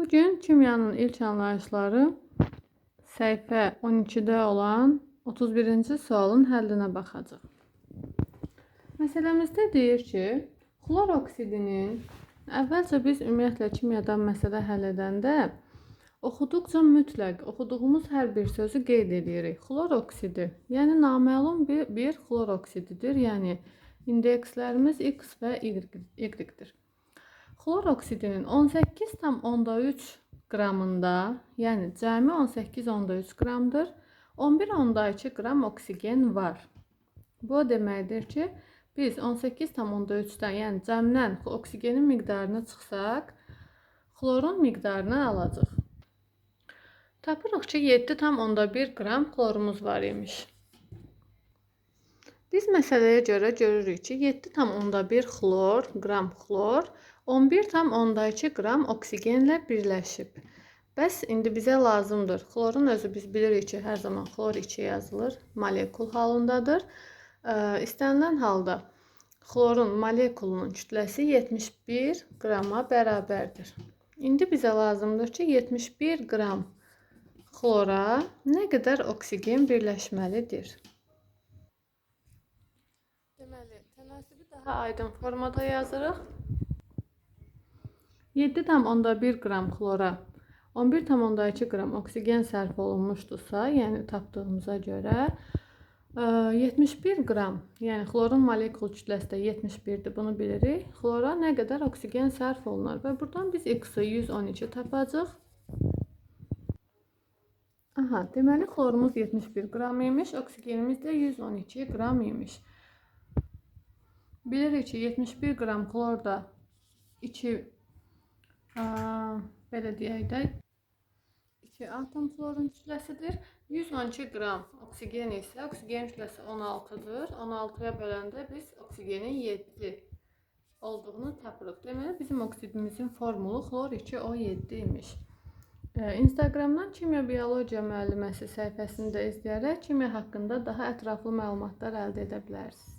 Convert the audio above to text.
Bugün kimyanın ilk anlayışları səhifə 12-də olan 31-ci sualın həllinə baxacaq. Məsələmizdə deyir ki, xlor oksidinin əvvəlcə biz ümumiyyətlə kimyadan məsələ həll edəndə oxuduqca mütləq oxuduğumuz hər bir sözü qeyd edirik. Xlor oksidi, yəni naməlum bir, bir xlor oksididir. Yəni indekslərimiz X və Y-dir. Xlor oksidinin 18,3 qramında, yəni cəmi 18,3 qramdır. 11,2 qram oksigen var. Bu o deməkdir ki, biz 18,3-dən, yəni cəmdən oksigenin miqdarını çıxsaq, xlorun miqdarını alacağıq. Tapırıq ki, 7,1 qram xlorumuz var imiş. Biz məsələyə görə görürük ki, 7,1 xlor, qram xlor 11,2 qram oksigenlə birləşib. Bəs indi bizə lazımdır. Xlorun özü biz bilirik ki, hər zaman xlor 2 yazılır, molekul halındadır. İstənilən halda xlorun molekulunun kütləsi 71 qrama bərabərdir. İndi bizə lazımdır ki, 71 qram xlora nə qədər oksigen birləşməlidir? Tənasibi daha aydın formada yazırıq. 7,1 qram xlora 11,2 qram oksigen sərf olunmuşdursa, yəni tapdığımıza görə 71 qram, yəni xlorun molekul kütləsi də 71-dir, bunu bilirik. Xlora nə qədər oksigen sərf olunar və buradan biz X-i 112 tapacağıq. Aha, deməli xlorumuz 71 qram imiş, oksigenimiz də 112 qram imiş. Bilirik ki, 71 qram xlor da 2 ə, belə deyək də 2 atom xlorun kütləsidir. 112 qram oksigen isə oksigen kütləsi 16-dır. 16-ya böləndə biz oksigenin 7 olduğunu tapırıq. Deməli bizim oksidimizin formulu xlor 2O7 imiş. Instagramdan kimya biologiya müəlliməsi səhifəsini də izləyərək kimya haqqında daha ətraflı məlumatlar əldə edə bilərsiniz.